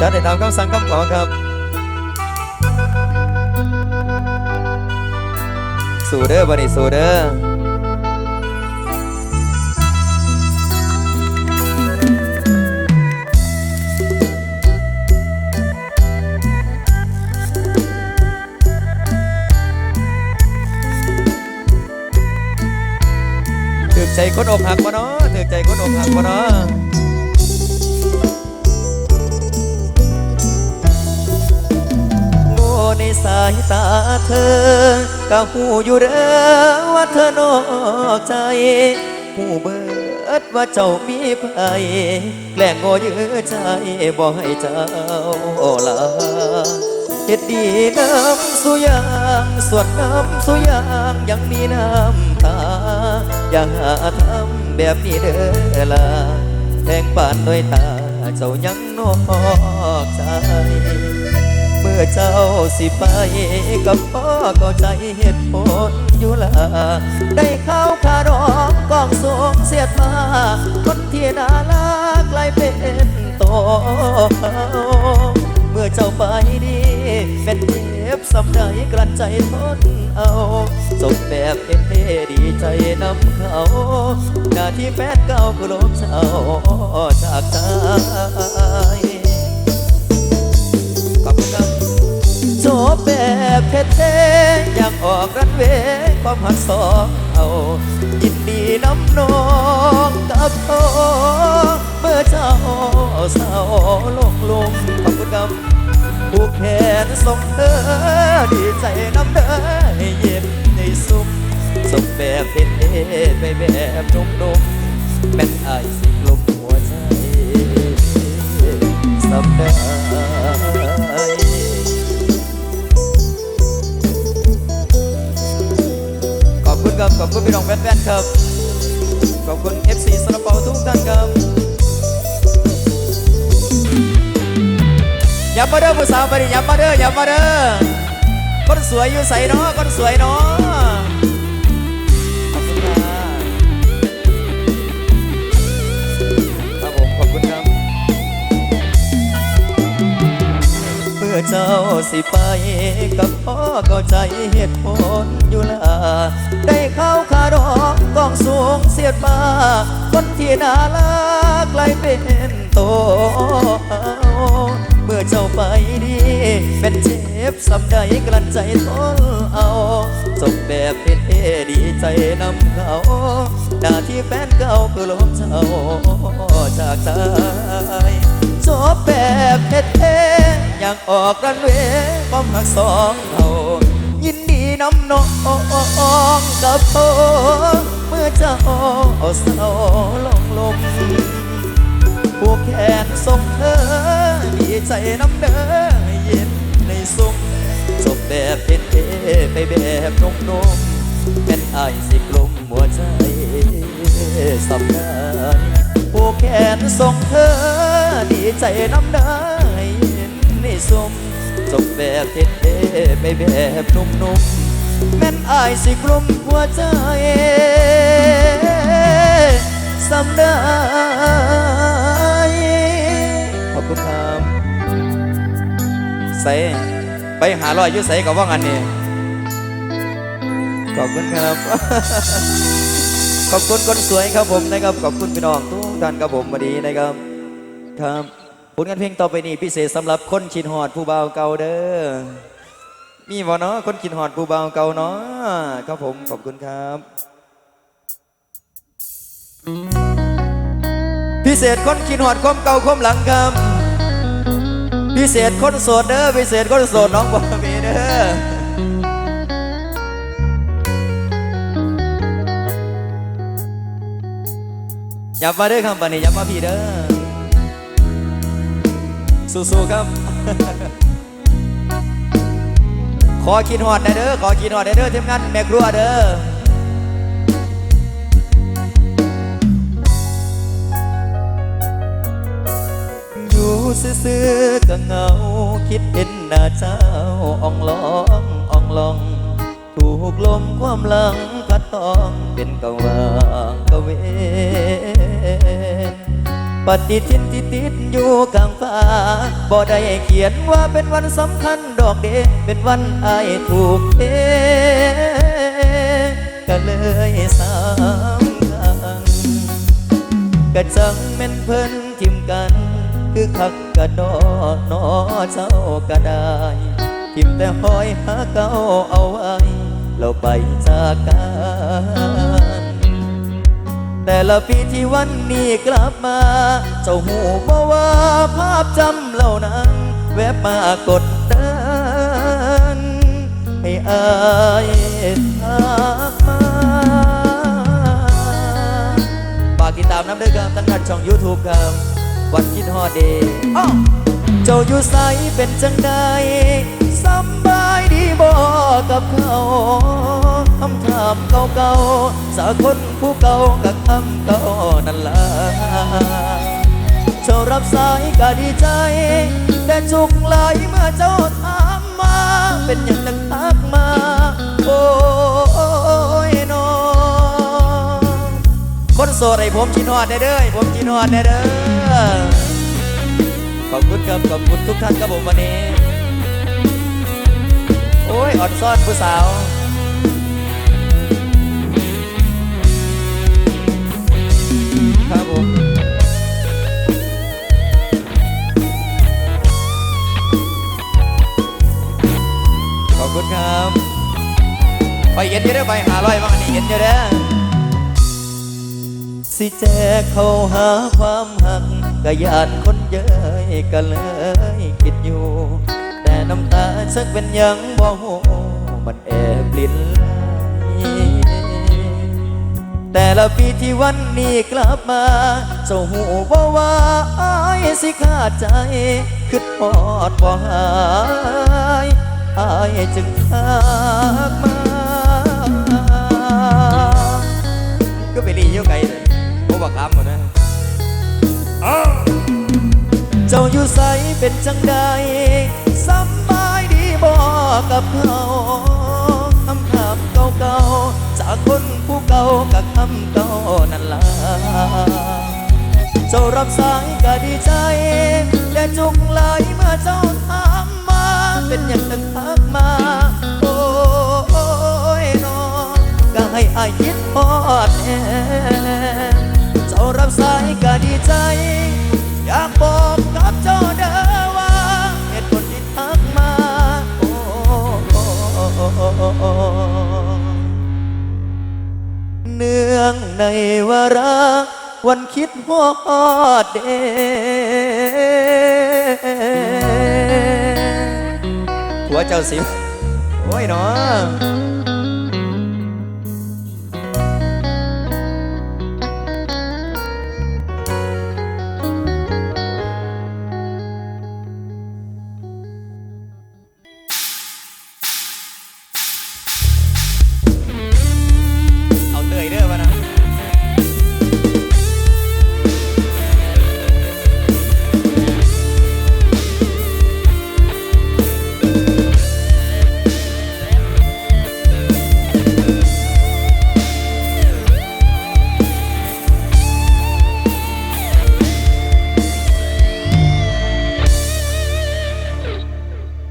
จะได้ตามคำสั่งคำขอครับ สู่เด้อบันนี้สู่เด้อถือใจคนอกหักบ่เนาะถือใจคนอกหักบ่เนาะ ในสายตาเธอ ก็หูอยู่เด้อว่าเธอนอกใจหูเบิดว่าเจ้ามีภัยแกล้งโง่ยื้อใจบ่ให้เจ้าลาเฮ็ดดีน้ำสุยางสวนน้ำสุยางยังมีน้ำตา อย่าหาทำแบบนี้เด้อละแทงปานด้วยตาเจ้ายังนอกใจ อเจ้าสิไปก็พ่อก็ใจเหตุผลอยู่ละได้เข้าคารองกองสูงเสียดมา คนที่น่ารักกลายเป็นโตเมื่อเจ้าไปดีเป็นเจ็บสำใดกลั้นใจทนเอาจบแบบเท่ๆดีใจนำเขาหน้าที่แฟนเก่าก็ลบเศร้าจากใจ แบบเท่ๆอยากออกรันเวย์ความหักสองเอายินดีน้ำนองกับโตเมื่อเจ้าเศร้าลงลงขอบคุณครับผูกแขนส่งเธอดีใจน้ำเด้อให้เย็นในสุขส่งแบบเท่ๆไปแบบนุ่มๆแม่นอสิกลมหัวใจสำได้ข ครับขอบคุณพี่น้องแฟนๆครับ ขอบคุณ FC สนเปาทุกท่านครับ อย่ามาเด้อผู้สาวไปดิอย่ามาเด้ออย่ามาเด้อคนสวยอยู่ใส่เนาะคนสวยเนาะ สิไปกับพ่อก็ใจเหตุผลอยู่ละได้เข้าคารองกองสูงเสียดมาคนที่น่ารักกลายเป็นโตเมื่อเจ้าไปดีเป็นเจ็บสำใดกลั้นใจทนเอาจบแบบเท่ๆดีใจนำเขาหน้าที่แฟนเก่าคือลบเจ้าจากใจจบแบบเท่ๆ อยากออกรันเวย์ความหักสองเรายินดีน้ำนองกับโตเมื่อจ้าเศร้าลงลมผูกแขนส่งเธอ ดีใจน้ำเด้อเย็นในสุขจบแบบเท่ๆไปแบบนุ่มๆเป็นไอสิกลมหัวใจสำได้ผูกแขนส่งเธอ ดีใจน้ำได้ในสมจบแบบเท่ๆไปแบบนุ่มๆแม่นอายสิกลุ่มหัวใจสำได้ขอบคุณครับใส่ไปหาลอยยุ่ใส่กับว่างันนี่ขอบคุณครับ ขอบคุณคนสวยครับผมนะครับ ขอบคุณพี่น้องทุกท่านครับผมวันนี้นะครับครับ ผลงานเพลงต่อไปนี้พิเศษสำหรับคนชินหอดผู้เบาเก่าเด้อ มีบ่เนาะคนชินหอดผู้เบาเก่าเนาะครับผมขอบคุณครับ พิเศษคนชินหอดคมเก่าคมหลังครับพิเศษคนโสดเด้อพิเศษคนโสดน้องบอมีเด้ออย่ามาเด้อครับบันนี้อย่ามาพี่เด้อ สู้ๆครับ ขอกินหอดได้เด้อขอกินหอดได้เด้อทีมงานแม่ครัวเด้ออยู่ซื่อๆก็เงา คิดเห็นหน้าเจ้าอ่องลองอ่องลอง ถูกลมความหลังพัดต้องเป็นกวางกเวน ปฏิทินที่ติดอยู่กลางฟ้าบ่ได้เขียนว่าเป็นวันสำคัญดอกเดเป็นวันอายถูกเทก็เลยสำคัญกะจังแม่นเพิ่นทิมกัน คือคักกระดอนอเจ้าก็ได้ทิมแต่หอยหาเก่าเอาไว้เราไปจากกัน แต่ละปีที่วันนี้กลับมา เจ้าหูบ่ว่าภาพจำเหล่านั้น แวบมากดดันให้อายทักมาฝากติดตามน้ำด้วยครับทั้งทางช่อง YouTube ครับ วันคิดฮอดเดย์อ้าวเจ้าอยู่ใสเป็นจังใดสำบายดีบ่กับเขา คำถามเก่าๆสาคนผู้เก่ากับคำเก่านั่นล่ะเจ้ารับสายก็ดีใจ แต่จุกไหลายเมื่อเจ้าถามมา เป็นอย่างนังทักมา โอ้ยนอคนโสดให้ผมชินอดได้เด้อผมชินอดได้เด้อขอบคุณครับขอบคุณทุกท่านครับผมวันนี้ โอ้ยอดซ่อนผู้สาว นเยอะเด้อไปหาร้อยบ้างอันนี้เย็นเยอะเด้อสิแจกเขาหาความหักกะยานคนเย้ยก็เลยคิดอยู่ แต่น้ำตาสักเป็นหยังบ่โหมันแอบลินแต่ละปีที่วันนี้กลับมาเจ้าหูบ่ว่าอายสิขาดใจคิดพอดบ่หายอายจึงทักมา ก็ไปรีอยู่ไกลเลยบ่บักคำหมดนะเจ้าอยู่ใสเป็นจังใดสำบายดีบ่กับเขาคำถามเก่าๆจากคนผู้เก่ากับคำเก่านั่นล่ะเจ้ารับสายก็ดีใจแต่จุกไหลเมื่อเจ้าถามมา เป็นอย่างนั้นทักมา ให้อายคิดพอดแน่เจ้ารับสายก็ดีใจ อยากบอกกับเจ้าเด้อว่าเหตุผลที่ทักมา โอ้เนื่องในวาระวันคิดฮอดเดหัวเจ้าสิ โอ้ยเนาะ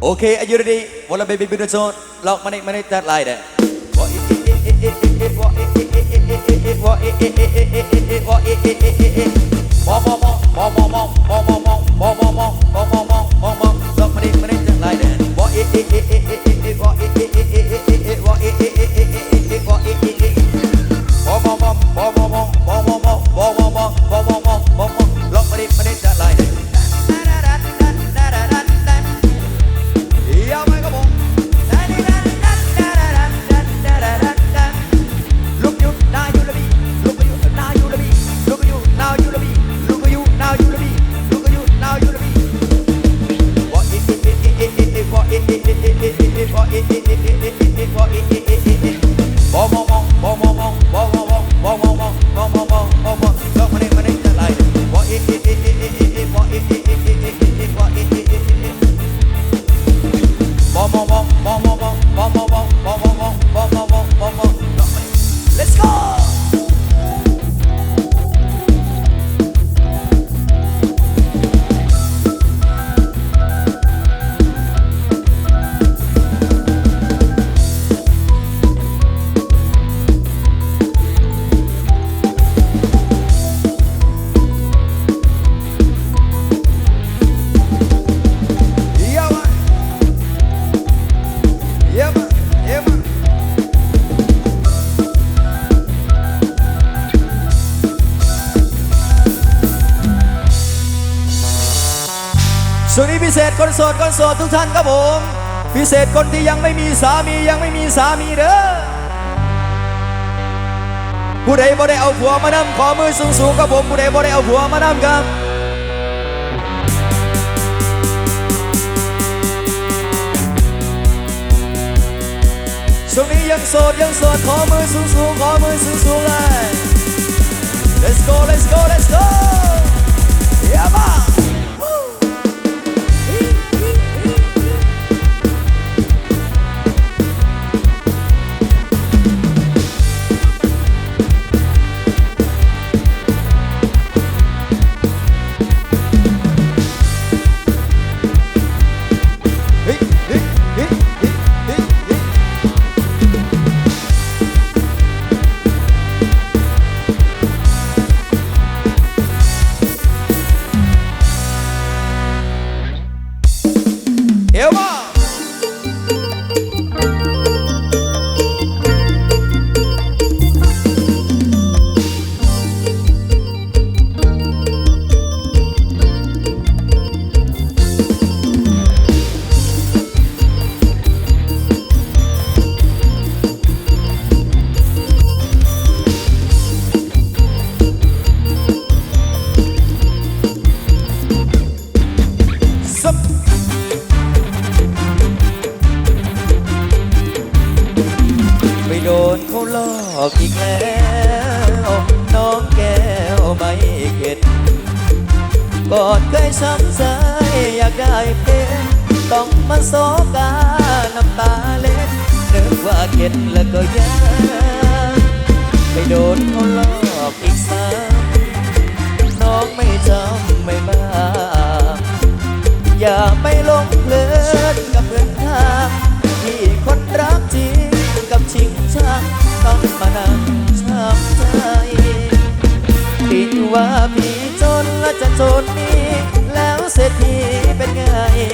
Okay, are you ready? Wala baby bin zone. Lock money money that light. Lock money money พิเศษคนโสดคนโสดทุกท่านครับผม พิเศษคนที่ยังไม่มีสามียังไม่มีสามีเด้อผู้ใดบ่ได้เอาผัวมานำขอมือสูงสูงครับผมผู้ใดบ่ได้เอาผัวมานำครับช่วงนี้ยังโสดยังโสดขอมือสูงสูงขอมือสูงสูงเลย Let's go let's go let's go Yeah man นเขาหลอกอีกแล้ว น้องแก้วไม่เข็ดก่อดเคยช้ำใจอยากได้เป็นต้องมาโศกาน้ำตาเล็ดนึกว่าเข็ดแล้วก็ยังไปโดนเขาหลอกอีกซ้ำน้องไม่จำไม่บ้าอย่าไปหลงเพลินกับเพื่อนทางที่คนรักจริง ว่าพี่จนและจะจนนี้ แล้วเศรษฐีเป็นไง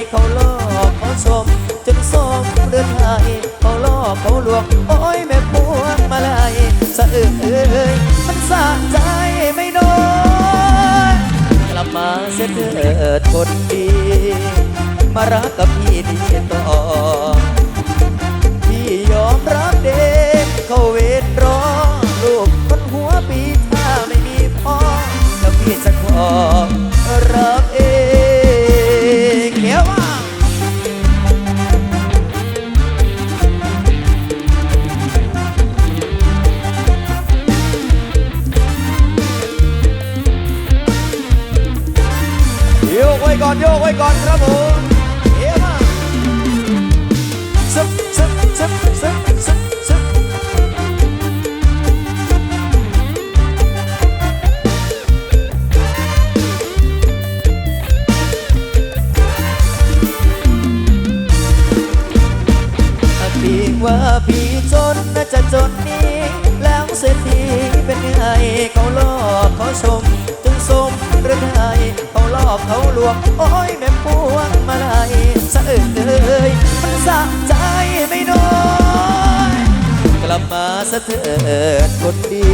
เขาหลอกเขาชม จนสมเดือนไทยเขาหลอกเขาลวงโอ้ยแม่พวงมาลายสะอึกเอ้ยมันสะใจไม่น้อยกลับมาเสียเถิดคนดี มารักกับพี่ดีต่อ เถิดคนดี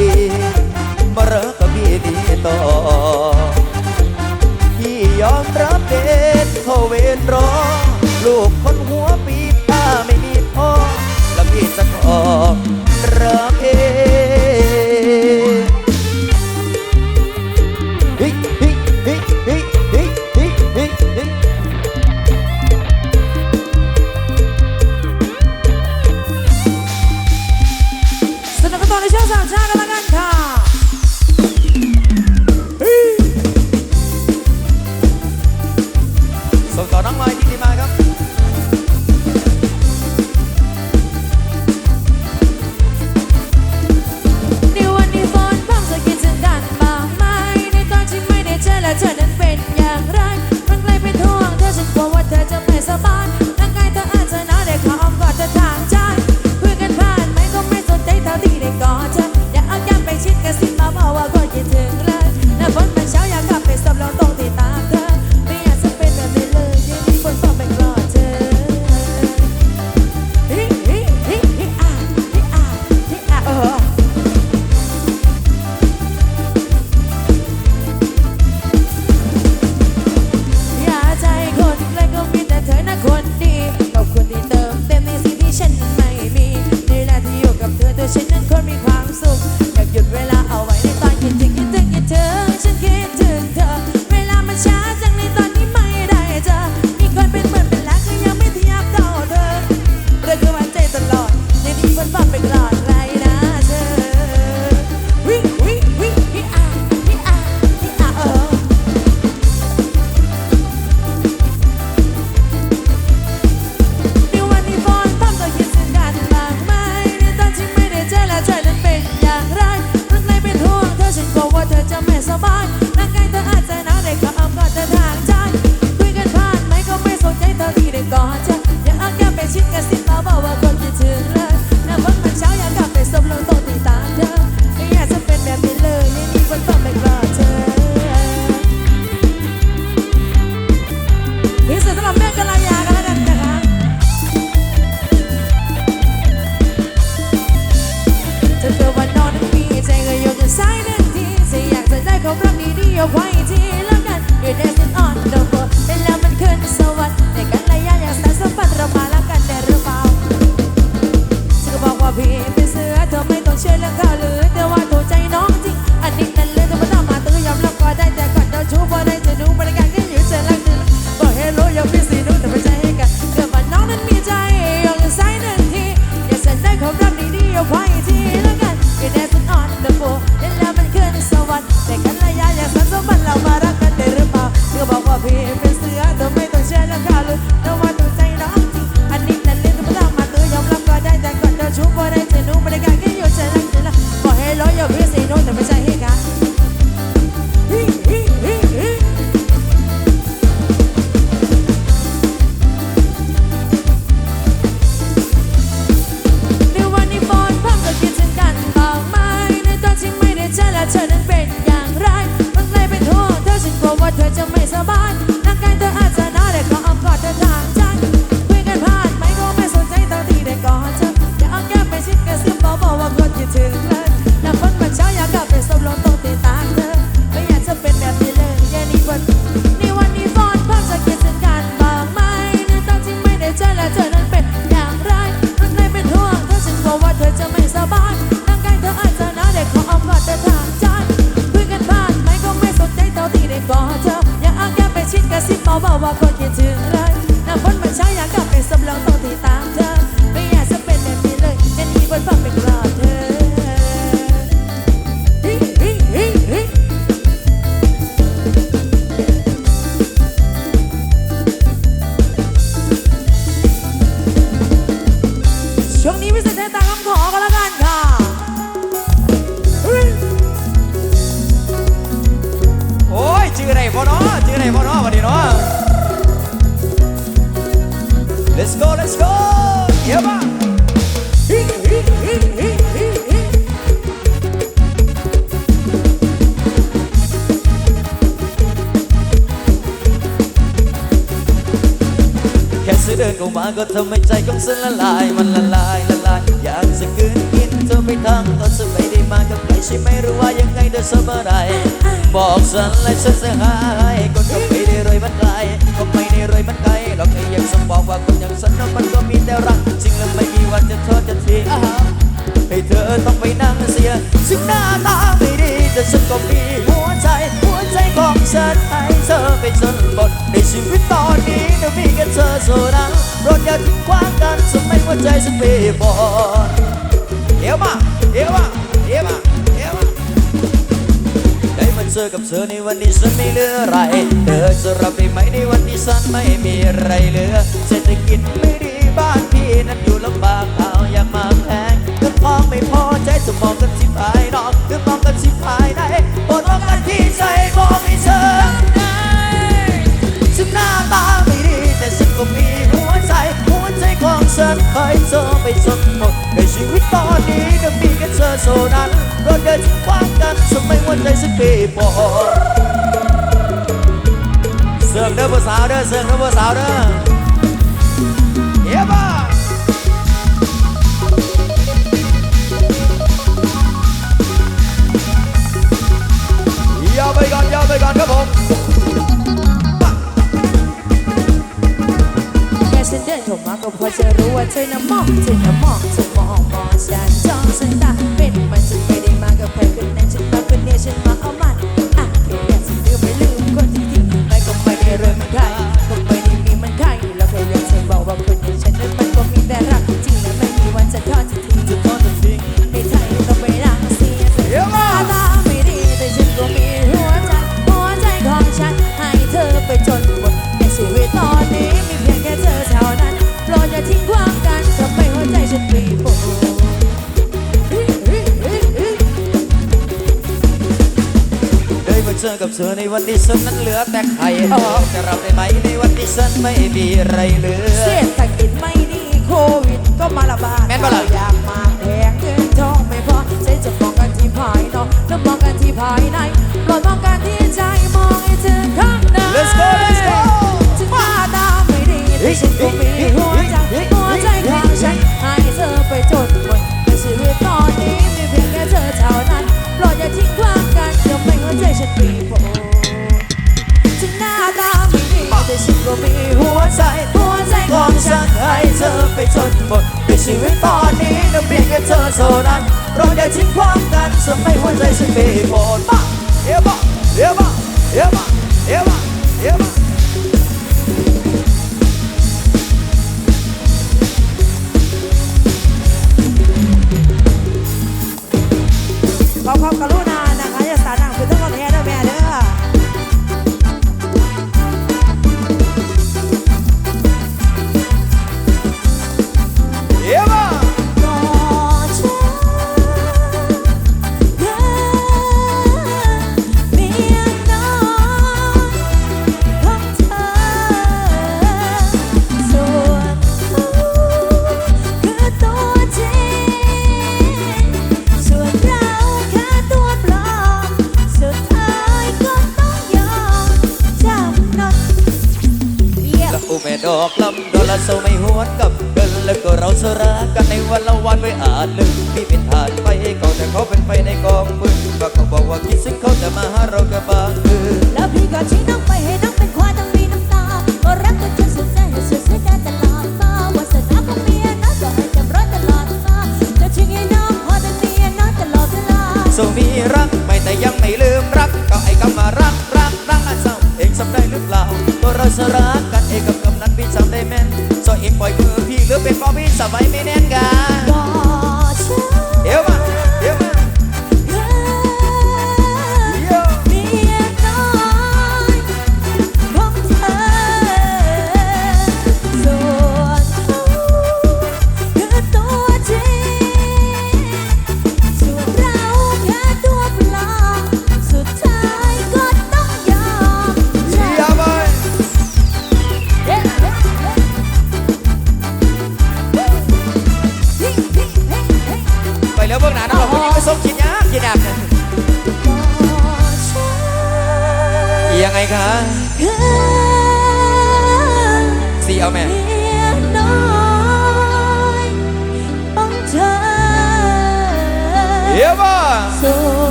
ให้ใจของฉันละลายมันละลายละลายอยากจะคืนกินเธอไปทั้งตอนฉันไม่ได้มากับใครใช่ไหมหรือว่ายังไงเธอสบายไรบอกฉันและฉันจะหายคนก็ไม่ได้รวยมันไกลก็ไม่ได้รวยมันไกลหรอกไอ้ยังสมบอกว่าคนอย่างฉันนั้นมันก็มีแต่รักจริงแล้วไม่มีวันจะทอดจะทิ้งให้เธอต้องไปนั่งเสียซึ่งหน้าตาไม่ดีแต่ฉันก็มีหัวใจ ใจของฉันให้เธอไปจนหมดในชีวิตตอนนี้จะมีแค่เธอโซนั้นโปรดอย่าทิ้งขว้างกันสมัยหัวใจฉันไปบอดเดี๋ยวมาเดี๋ยวมาเดี๋ยวมาเดี๋ยวมาได้มาเจอกับเธอในวันที่ฉันไม่เหลืออะไรเธอจะรับได้ไหมในวันที่ฉันไม่มีอะไรเหลือเศรษฐกิจไม่ดีบ้านพี่นั้นอยู่ลำบากข่าวอยากมาแพงเงินทองไม่พอใจจะมองกันที่ภายนอกหรือมองกันที่ภายใน โปรดมองกันที่ใจมองให้เธอได้ฉันหน้าตาไม่ดีแต่ฉันก็มีหัวใจ หัวใจของฉันให้เธอไปจนหมดในชีวิตตอนนี้ก็มีแค่เธอโซนั้นโปรดเดินทิ้งขว้างกันสมัยหัวใจฉันไปบอดเสิร์ฟเด้อผู้สาวเด้อเสิร์ฟเด้อผู้สาวเด้อ ไปก่อนครับผมแค่ฉันเดินเข้ามาก็พอจะรู้ว่าเธอน่ะมองเธอน่ะมองเธอมองมองฉันจ้องสายตาเป็นมันฉันไม่ได้มากับใครคนนั้นฉันมาคนเดียวฉันมาเอามันอะแค่อยากจะลืมไม่ลืมคนที่ทิ้งไปก็ไม่ได้รวยเหมือนใคร วันที่ฉันนั้นเหลือแต่ไข่จะรับได้ไหมในวันที่ฉันไม่มีอะไรเหลือ ชีวิตตอนนี้นั้นเพียงแค่เธอเท่านั้น เราอย่าทิ้งความกันทำให้หัวใจฉันไปหมดมาเดี๋ยวมาเดี๋ยวมาเดี๋ยวมาเดี๋ยวมาเดี๋ยวมา раз. amen.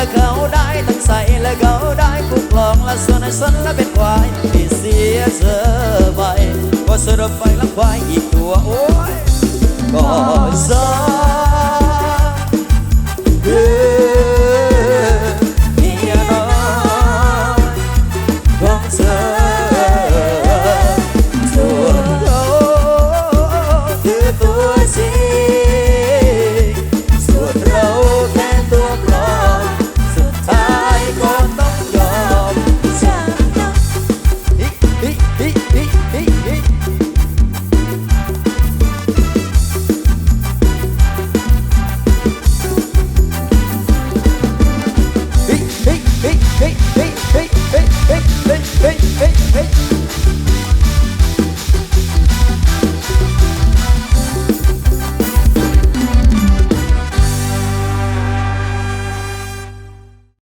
และเขาได้ทั้งใสและเขาได้กุกลองและส่วนส่วนและเป็นควายที่เสียเธอไปก็สรุปไปลังควายอีกตัวโอ้ยก็สน